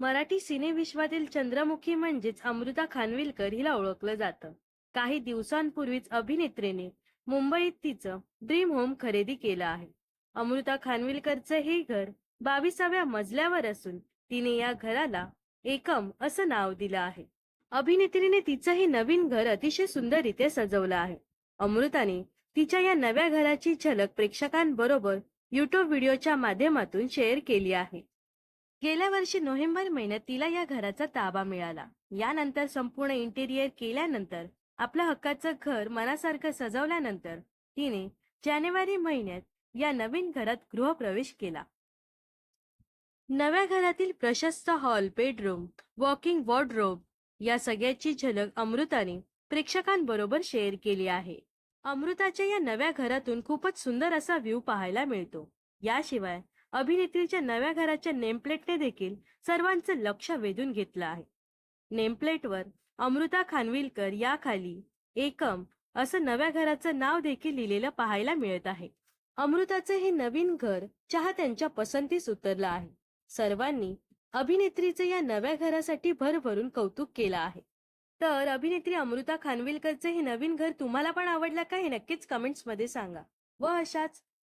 मराठी सिनेविश्वातील चंद्रमुखी म्हणजेच अमृता खानविलकर हिला ओळखलं जातं. काही दिवसांपूर्वीच अभिनेत्रीने मुंबईत तिचं ड्रीम होम खरेदी केलं आहे. अमृता खानविलकरचं हे घर बावीसाव्या मजल्यावर असून तिने या घराला एकम असं नाव दिलं आहे. अभिनेत्रीने तिचं हे नवीन घर अतिशय सुंदररीत्या सजवलं आहे. अमृताने तिच्या या नव्या घराची झलक प्रेक्षकांबरोबर युट्यूब व्हिडिओच्या माध्यमातून शेअर केली आहे. गेल्या वर्षी नोव्हेंबर महिन्यात तिला या घराचा ताबा मिळाला. यानंतर संपूर्ण इंटेरियर केल्यानंतर आपल्या हक्काचं घर मनासारखं सजवल्यानंतर तिने जानेवारी महिन्यात या नवीन घरात गृहप्रवेश केला. नव्या घरातील प्रशस्त हॉल बेडरूम वॉकिंग वॉर्डरोब या सगळ्याची झलक अमृताने प्रेक्षकांबरोबर शेअर केली आहे. अमृताच्या या नव्या घरातून खूपच सुंदर असा व्ह्यू पाहायला मिळतो. याशिवाय अभिनेत्रीच्या नव्या घराच्या नेमप्लेटने देखील सर्वांचं लक्ष वेधून घेतलं आहे. नेमप्लेटवर अमृता खानविलकर याखाली एकम असं नव्या घराचं नाव देखील लिहिलेलं पाहायला मिळत आहे. अमृताचं हे नवीन घर चाहत्यांच्या पसंतीस उतरलं आहे. सर्वांनी अभिनेत्रीचं या नव्या घरासाठी भरभरून कौतुक केलं आहे. तर अभिनेत्री अमृता खानविलकरचं हे नवीन घर तुम्हाला पण आवडलं का हे नक्कीच कमेंट्समध्ये सांगा. व अशाच